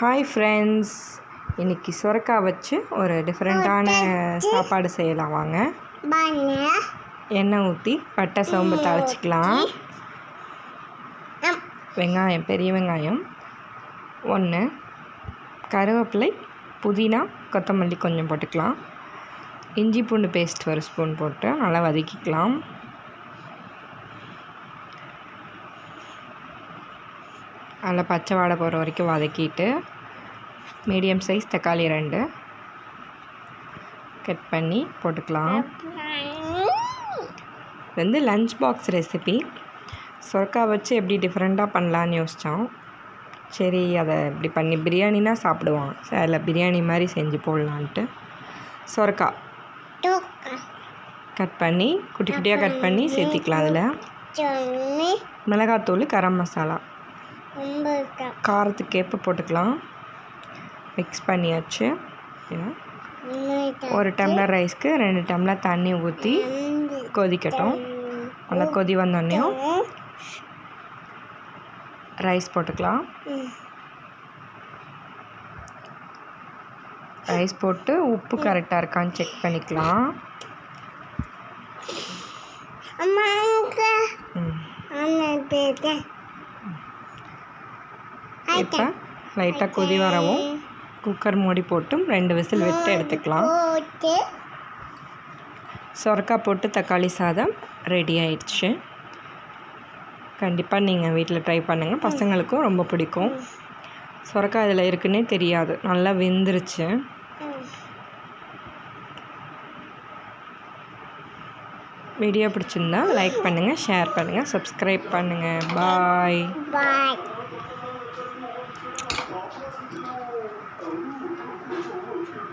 Hi friends இன்னைக்கு சுரக்காய் வச்சு ஒரு டிஃப்ரெண்ட்டான சாப்பாடு செய்யலாம் வாங்க. எண்ணெய் ஊற்றி பட்டை சோம்பு தாளிச்சிக்கலாம். வெங்காயம் பெரிய வெங்காயம். ஒன்று கருவேப்பிலை புதினா கொத்தமல்லி கொஞ்சம் போட்டுக்கலாம். இஞ்சி பூண்டு பேஸ்ட் ஒரு ஸ்பூன் போட்டு நல்லா வதக்கிக்கலாம். அதில் பச்சை வாடை போகிற வரைக்கும் வதக்கிட்டு மீடியம் சைஸ் தக்காளி ரெண்டு. கட் பண்ணி போட்டுக்கலாம். இது வந்து லஞ்ச் பாக்ஸ் ரெசிபி சொரக்காய் வச்சு எப்படி டிஃப்ரெண்ட்டாக பண்ணலான்னு யோசித்தோம் சரி அதை இப்படி பண்ணி பிரியாணினா சாப்பிடுவான். சரி அதில் பிரியாணி மாதிரி செஞ்சு போடலான்ட்டு. சொரக்காய். கட் பண்ணி குட்டி குட்டியாக கட் பண்ணி சேர்த்திக்கலாம் அதில். மிளகாத்தூள் கரம் மசாலா. காரத்துக்கு ஏற்ப போட்டுக்கலாம். மிக்ஸ் பண்ணியாச்சு. ஒரு டம்ளர் ரைஸ்க்கு ரெண்டு டம்ளர் தண்ணி ஊற்றி கொதிக்கட்டும். நல்லா கொதி வந்தோடனையும் ரைஸ் போட்டுக்கலாம். ரைஸ் போட்டு உப்பு கரெக்டாக இருக்கான்னு செக் பண்ணிக்கலாம். ம். இப்போ லைட்டாக கொதி வரவும் குக்கர் மூடி போட்டு ரெண்டு விசில் விட்டு எடுத்துக்கலாம். சொரக்காய் போட்டு தக்காளி சாதம் ரெடி ஆயிடுச்சு. கண்டிப்பாக நீங்கள் வீட்டில் ட்ரை பண்ணுங்கள் பசங்களுக்கும் ரொம்ப பிடிக்கும். சொரக்காய் இதில் இருக்குன்னே தெரியாது. நல்லா வெந்துருச்சு. வீடியோ பிடிச்சிருந்தா லைக் பண்ணுங்கள் ஷேர் பண்ணுங்கள் சப்ஸ்கிரைப் பண்ணுங்கள் பாய். பாய். 提供导入和扩充后的训练。